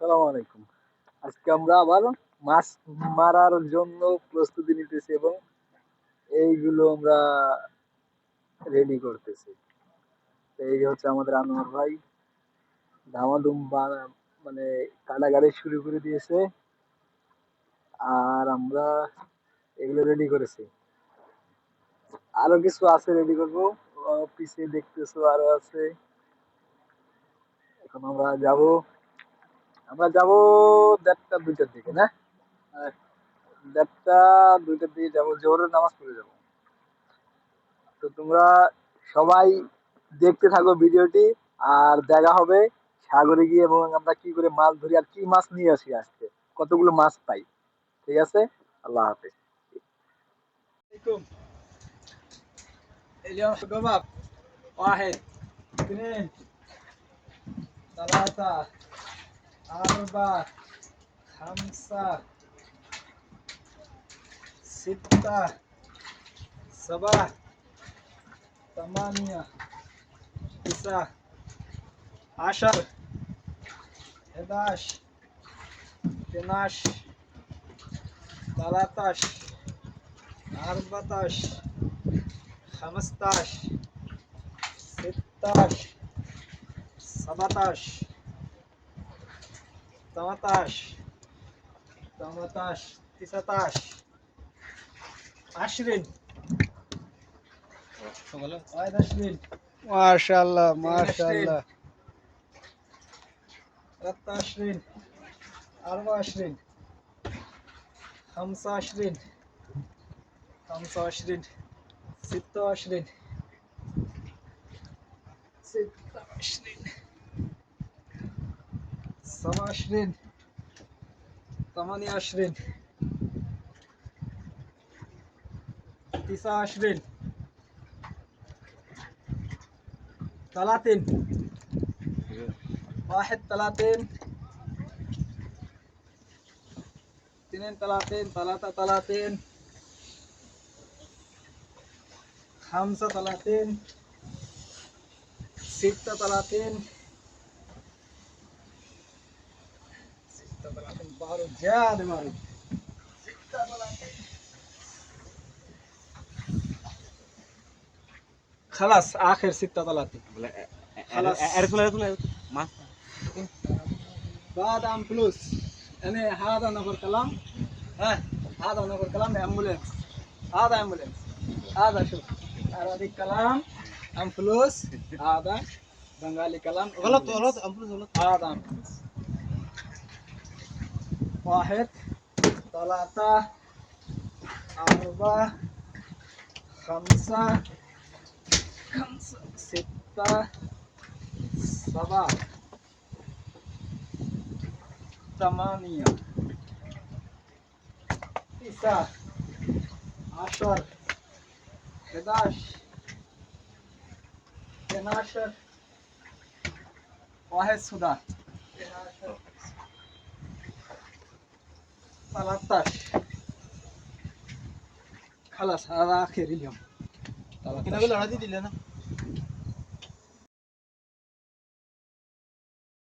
সালাম আলাইকুম। আজকে আমরা আবার মাছ মারার জন্য প্রস্তুতি নিতেছি এবং এইগুলো আমরা রেডি করতেছি। এই হচ্ছে আমাদের আনোয়ার ভাই ধামাধুম মানে কাটাগাড়ি শুরু করে দিয়েছে। আর আমরা এগুলো রেডি করেছি। আরও কিছু আছে রেডি করব। পিছিয়ে দেখতেছো আরও আছে। এখন আমরা যাব। আমরা যাব দেড়টা দুইটার দিকে না আহ, দেড়টা দুইটার দিকে যাবো জোহরের নামাজ পড়ে যাব তো তোমরা সবাই দেখতে থাকো ভিডিওটি আর দেখা হবে সাগরে গিয়ে এবং আমরা কি করে মাছ ধরি আর কি মাছ নিয়ে আসি আজকে কতগুলো মাছ পাই ঠিক আছে আল্লাহ হাফেজ اليوم شباب واحد اثنين ثلاثة أربعة خمسة ستة سبعة ثمانية تسعة عشر 11 12 13 14 15 16 17 Toma taş. Toma taş. Tisa taş. Aşrin. Haydi Aşrin. Maşallah maşallah. Hatta Aşrin. Arba Aşrin. Hamsa Aşrin. Hamsa Aşrin. Sitta Aşrin. Sitta Aşrin. 30 واحد ثلاثين اثنين ثلاثين ثلاثة ثلاثين خمسة ثلاثين ستة ثلاثين ستة ثلاثين بارو زيادة بارو ستة ثلاثين મારું જ્યાં મારું খালাস আখের সিত্তা তালাতে বাদাম প্লাস এনে হাদা নগর কালাম হ্যাঁ হাদা নগর কালাম অ্যাম্বুলেন্স হাদা অ্যাম্বুলেন্স হাদা শু আর আদি কালাম আম প্লাস হাদা বাঙালি কালাম গলত গলত আম গলত হাদা واحد ثلاثة أربعة خمسة خمسة ستة سبعة ثمانية تسعة عشر حداش اثناشر واحد سودان তালার তাস খালাস আর আখের ইলাম তালা দিলে না?